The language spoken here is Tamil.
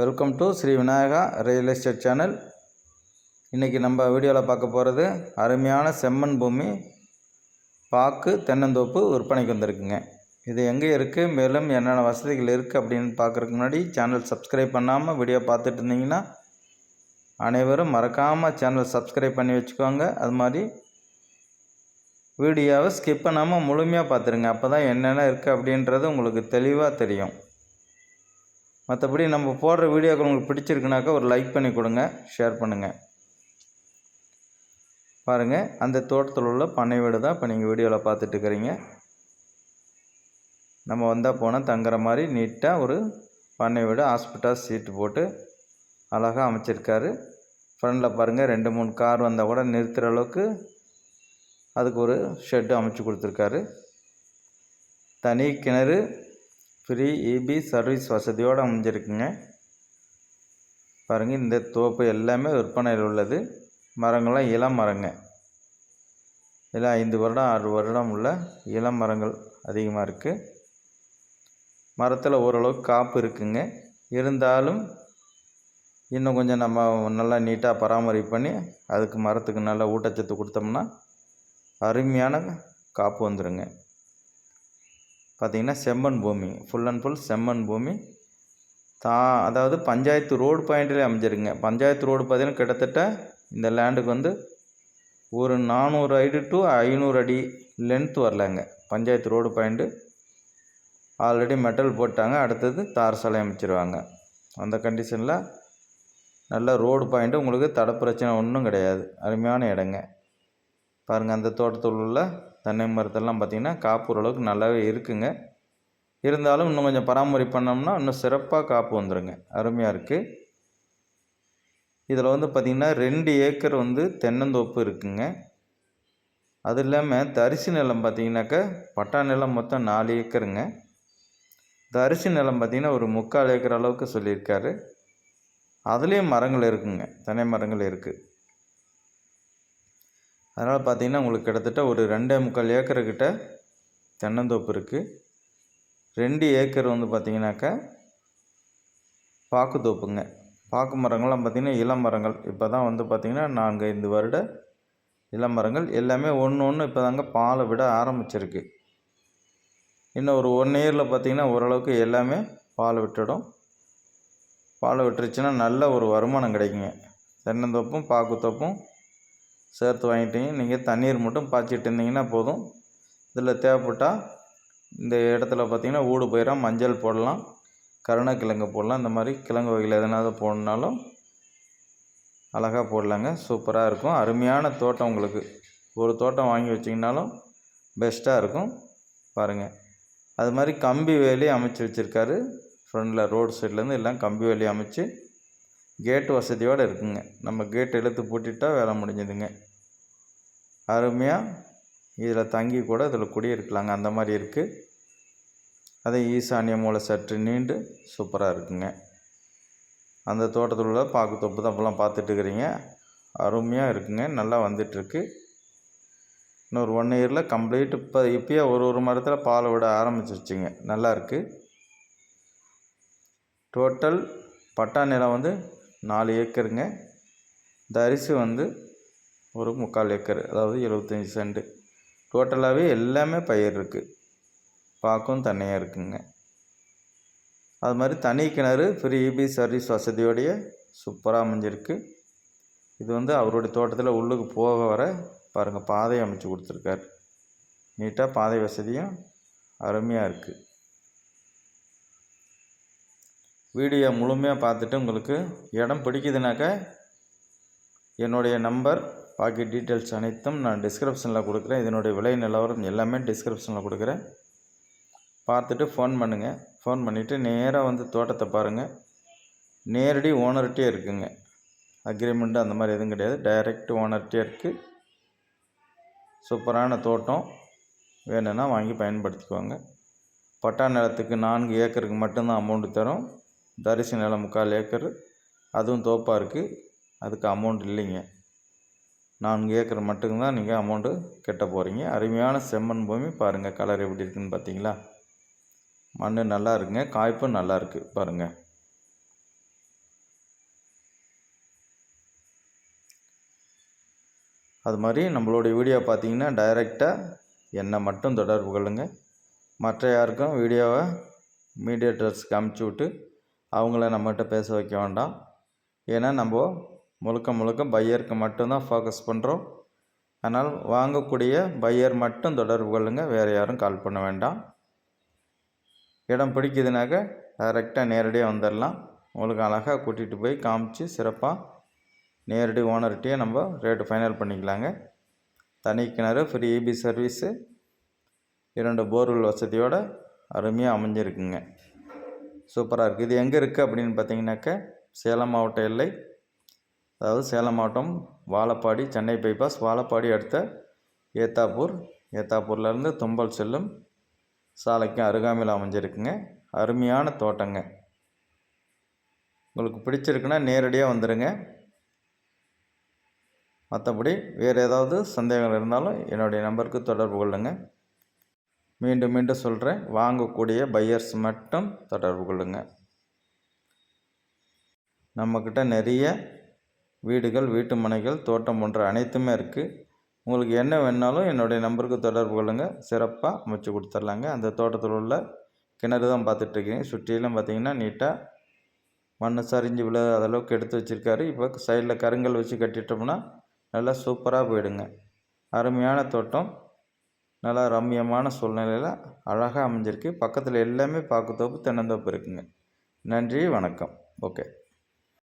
Welcome to Shri Vinayaka real estate channel. இன்றைக்கி நம்ம வீடியோவில் பார்க்க போகிறது அருமையான செம்மண் பூமி பாக்கு தென்னந்தோப்பு விற்பனைக்கு வந்திருக்குங்க. இது எங்கே இருக்குது மேலும் என்னென்ன வசதிகள் இருக்குது அப்படின்னு பார்க்குறதுக்கு முன்னாடி சேனல் சப்ஸ்கிரைப் பண்ணாமல் வீடியோ பார்த்துட்டு இருந்தீங்கன்னா அனைவரும் மறக்காமல் சேனல் சப்ஸ்கிரைப் பண்ணி வச்சுக்கோங்க. அது மாதிரி வீடியோவை ஸ்கிப் பண்ணாமல் முழுமையாக பார்த்துருங்க. அப்போ தான் என்னென்ன இருக்குது அப்படின்றது உங்களுக்கு தெளிவாக தெரியும். மற்றபடி நம்ம போடுற வீடியோக்கள் உங்களுக்கு பிடிச்சிருக்குனாக்கா ஒரு லைக் பண்ணி கொடுங்க ஷேர் பண்ணுங்கள் பாருங்கள் அந்த தோட்டத்தில் உள்ள பண்ணை வீடு தான் இப்போ நீங்கள் வீடியோவில் பார்த்துட்டு இருக்கிறீங்க நம்ம வந்தால் போனால் தங்குற மாதிரி நீட்டாக ஒரு பண்ணை வீடு ஹாஸ்பிட்டல் சீட்டு போட்டு அழகாக அமைச்சிருக்காரு. ஃப்ரண்டில் பாருங்கள் ரெண்டு மூணு கார் வந்தால் கூட நிறுத்துகிற அளவுக்கு அதுக்கு ஒரு ஷெட்டு அமைச்சு கொடுத்துருக்காரு. தனி கிணறு ஃப்ரீ இபி சர்வீஸ் வசதியோடு அமைஞ்சிருக்குங்க. பாருங்கள் இந்த தோப்பு எல்லாமே விற்பனையில் உள்ளது. மரங்கள்லாம் இளம் மரங்க. இதில் ஐந்து வருடம் ஆறு வருடம் உள்ள இளம் மரங்கள் அதிகமாக இருக்குது மரத்தில் ஓரளவுக்கு காப்பு இருக்குங்க. இருந்தாலும் இன்னும் கொஞ்சம் நம்ம நல்லா நீட்டாக பராமரிப்பு பண்ணி அதுக்கு மரத்துக்கு நல்லா ஊட்டச்சத்து கொடுத்தோம்னா அருமையான காப்பு வந்துடுங்க பார்த்திங்கன்னா செம்மண் பூமி ஃபுல் அண்ட் ஃபுல் செம்மண் பூமி. தா அதாவது பஞ்சாயத்து ரோடு பாயிண்ட்லேயே அமைஞ்சிருங்க. பஞ்சாயத்து ரோடு பார்த்திங்கன்னா கிட்டத்தட்ட இந்த லேண்டுக்கு வந்து ஒரு நானூறு அடி டு ஐநூறு அடி லென்த் வரலாங்க. Panchayat road point already metal போட்டாங்க. அடுத்தது தார் சாலை அமைச்சிருவாங்க. அந்த கண்டிஷனில் நல்ல ரோடு பாயிண்ட்டு உங்களுக்கு தட பிரச்சனை ஒன்றும் கிடையாது. அருமையான இடங்க. பாருங்கள் அந்த தோட்டத்தில் உள்ள தென்னை மரத்தெல்லாம் பார்த்திங்கன்னா காப்பு ஓரளவுக்கு நல்லாவே இருக்குங்க. இருந்தாலும் இன்னும் கொஞ்சம் பராமரிப்பு பண்ணோம்னா இன்னும் சிறப்பாக காப்பு வந்துடுங்க அருமையாக இருக்குது இதில் வந்து பார்த்திங்கன்னா ரெண்டு ஏக்கர் வந்து தென்னந்தோப்பு இருக்குங்க. அது இல்லாமல் தரிசு நிலம் பார்த்திங்கனாக்கா பட்டா நிலம் மொத்தம் நாலு ஏக்கருங்க. தரிசு நிலம் பார்த்திங்கன்னா ஒரு முக்கால் ஏக்கர் அளவுக்கு சொல்லியிருக்காரு. அதுலேயும் மரங்கள் இருக்குங்க. தென்னை மரங்கள் இருக்குது அதனால் பார்த்திங்கன்னா உங்களுக்கு கிட்டத்தட்ட ஒரு ரெண்டே முக்கால் ஏக்கருக்கிட்ட தென்னந்தோப்பு இருக்குது ரெண்டு ஏக்கர் வந்து பார்த்திங்கனாக்கா பாக்கு தோப்புங்க பாக்கு மரங்கள்லாம் பார்த்திங்கன்னா இளம் மரங்கள். இப்போ தான் வந்து பார்த்திங்கன்னா நான்கு ஐந்து வருட இளம் மரங்கள். எல்லாமே ஒன்று ஒன்று இப்போ தாங்க பாலை விட ஆரம்பிச்சிருக்கு. இன்னும் ஒரு ஒன் இயரில் பார்த்திங்கன்னா ஓரளவுக்கு எல்லாமே பால் விட்டுடும். பால் விட்டுருச்சுன்னா நல்ல ஒரு வருமானம் கிடைக்குங்க. தென்னந்தோப்பும் பாக்குத்தோப்பும் சேர்த்து வாங்கிட்டீங்க. நீங்கள் தண்ணீர் மட்டும் பாய்ச்சிட்டு இருந்தீங்கன்னா போதும். இதில் தேவைப்பட்டால் இந்த இடத்துல பார்த்திங்கன்னா ஊடு போயிடும் மஞ்சள் போடலாம் கருணக்கிழங்கு போடலாம். இந்த மாதிரி கிழங்கு வகையில் எதனாவது போடணுனாலும் அழகாக போடலாங்க. சூப்பராக இருக்கும். அருமையான தோட்டம் உங்களுக்கு. ஒரு தோட்டம் வாங்கி வச்சிங்கனாலும் பெஸ்ட்டாக இருக்கும். பாருங்கள் அது மாதிரி கம்பி வேலி அமைச்சு வச்சுருக்காரு. ஃப்ரண்டில் ரோடு சைட்லேருந்து எல்லாம் கம்பி வேலி அமைச்சு கேட்டு வசதியோடு இருக்குங்க. நம்ம கேட் இழுத்து பூட்டிட்டால் வேலை முடிஞ்சதுங்க. அருமையாக இதில் தங்கி கூட இதில் குடியிருக்கலாங்க. அந்த மாதிரி இருக்குது அதே ஈசானிய மூலை சற்று நீண்டு சூப்பராக இருக்குங்க. அந்த தோட்டத்தில் உள்ள பாக்கு தொப்பு தான் இப்போலாம் பார்த்துட்டு இருக்கிறீங்க. அருமையாக இருக்குங்க. நல்லா வந்துட்டுருக்கு. இன்னொரு ஒன் இயரில் கம்ப்ளீட் இப்போ இப்போயே ஒரு ஒரு மரத்தில் பாலை விட ஆரம்பிச்சிருச்சுங்க. நல்லாயிருக்கு டோட்டல் பட்டா நிலம் வந்து நாலு ஏக்கருங்க. இந்த அரிசி வந்து ஒரு முக்கால் ஏக்கர் அதாவது எழுபத்தஞ்சி சென்ட்டு டோட்டலாகவே எல்லாமே பயிர் இருக்குது பார்க்கும் தண்ணியாக இருக்குங்க. அது மாதிரி தனி கிணறு ஃப்ரீ இபி சர்வீஸ் வசதியோடைய சூப்பராக அமைஞ்சிருக்கு. இது வந்து அவருடைய தோட்டத்தில் உள்ளுக்கு போக வர பாருங்கள் பாதை அமைச்சு கொடுத்துருக்காரு. நீட்டாக பாதை வசதியும் அருமையாக இருக்குது வீடியோ முழுமையாக பார்த்துட்டு உங்களுக்கு இடம் பிடிக்குதுனாக்கா என்னுடைய நம்பர் பாக்கி டீட்டெயில்ஸ் அனைத்தும் நான் டிஸ்கிரிப்ஷனில் கொடுக்குறேன். இதனுடைய விலை நிலவரம் எல்லாமே டிஸ்கிரிப்ஷனில் கொடுக்குறேன். பார்த்துட்டு ஃபோன் பண்ணுங்கள் ஃபோன் பண்ணிவிட்டு நேராக வந்து தோட்டத்தை பாருங்கள் நேரடி ஓனர்கிட்டே இருக்குங்க. அக்ரிமெண்ட்டு அந்த மாதிரி எதுவும் கிடையாது. டைரக்ட் ஓனர்கிட்டே இருக்குது சூப்பரான தோட்டம். வேணும்னா வாங்கி பயன்படுத்திக்குவாங்க பட்டா நிலத்துக்கு நான்கு ஏக்கருக்கு மட்டும்தான் அமௌண்ட்டு தரும். தரிசு நிலம் முக்கால் ஏக்கர். அதுவும் தோப்பாக இருக்குது அதுக்கு அமௌண்ட் இல்லைங்க. நான்கு ஏக்கர் மட்டும்தான் நீங்கள் அமௌண்ட்டு கெட்ட போகிறீங்க அருமையான செம்மண் பூமி பாருங்கள் கலர் எப்படி இருக்குன்னு பார்த்தீங்களா மண் நல்லா இருக்குங்க. காய்ப்பும் நல்லா இருக்குது பாருங்கள் அது மாதிரி நம்மளுடைய வீடியோ பார்த்தீங்கன்னா டைரெக்டாக என்னை மட்டும் தொடர்பு கொள்ளுங்கள் மற்ற யாருக்கும் வீடியோவை மீடியேட்டர்ஸ்க்கு அமுச்சு விட்டு அவங்கள நம்மகிட்ட பேச வைக்க வேண்டாம். ஏன்னா நம்ம முழுக்க முழுக்க பையருக்கு மட்டும்தான் ஃபோக்கஸ் பண்ணுறோம் அதனால் வாங்கக்கூடிய பையர் மட்டும் தொடர்பு கொள்ளுங்கள் வேறு யாரும் கால் பண்ண வேண்டாம். இடம் பிடிக்குதுனாக்க டைரெக்டாக நேரடியாக வந்துடலாம் உங்களுக்கு அழகாக கூட்டிகிட்டு போய் காமிச்சு சிறப்பாக நேரடி ஓனர்கிட்டயே நம்ம ரேட்டு ஃபைனல் பண்ணிக்கலாங்க. தனி கிணறு ஃப்ரீ இபி சர்வீஸு இரண்டு போர்வெல் வசதியோடு அருமையாக அமைஞ்சிருக்குங்க. சூப்பராக இருக்குது. இது எங்கே இருக்குது அப்படின்னு பார்த்தீங்கன்னாக்க சேலம் மாவட்ட எல்லை அதாவது சேலம் மாவட்டம் வாழப்பாடி சென்னை பைபாஸ் வாழப்பாடி அடுத்த ஏத்தாப்பூர். ஏத்தாப்பூர்லேருந்து தும்பல் செல்லும் சாலைக்கும் அருகாமையில் அமைஞ்சிருக்குங்க. அருமையான தோட்டங்க. உங்களுக்கு பிடிச்சிருக்குன்னா நேரடியாக வந்துடுங்க மற்றபடி வேறு ஏதாவது சந்தேகங்கள் இருந்தாலும் என்னுடைய நம்பருக்கு தொடர்பு கொள்ளுங்கள் மீண்டும் மீண்டும் சொல்கிறேன் வாங்கக்கூடிய பையர்ஸ் மட்டும் தொடர்பு கொள்ளுங்க. நம்மக்கிட்ட நிறைய வீடுகள் வீட்டு மனைகள் தோட்டம் போன்ற அனைத்துமே இருக்குது உங்களுக்கு என்ன வேணாலும் என்னுடைய நம்பருக்கு தொடர்பு கொள்ளுங்கள் சிறப்பாக அமைச்சு கொடுத்துர்லாங்க. அந்த தோட்டத்தில் உள்ள கிணறு தான் பார்த்துட்ருக்கீங்க சுற்றிலும் பார்த்திங்கன்னா நீட்டாக மண் சரிஞ்சு விழாத அளவுக்கு எடுத்து வச்சுருக்காரு. இப்போ சைடில் கருங்கல் வச்சு கட்டிட்டோம்னா நல்லா சூப்பராக போயிடுங்க. அருமையான தோட்டம். நல்லா ரம்மியமான சூழ்நிலையில் அழகாக அமைஞ்சிருக்கு. பக்கத்தில் எல்லாமே பாக்குத்தோப்பு தென்னந்தோப்பு இருக்குதுங்க நன்றி வணக்கம். ஓகே.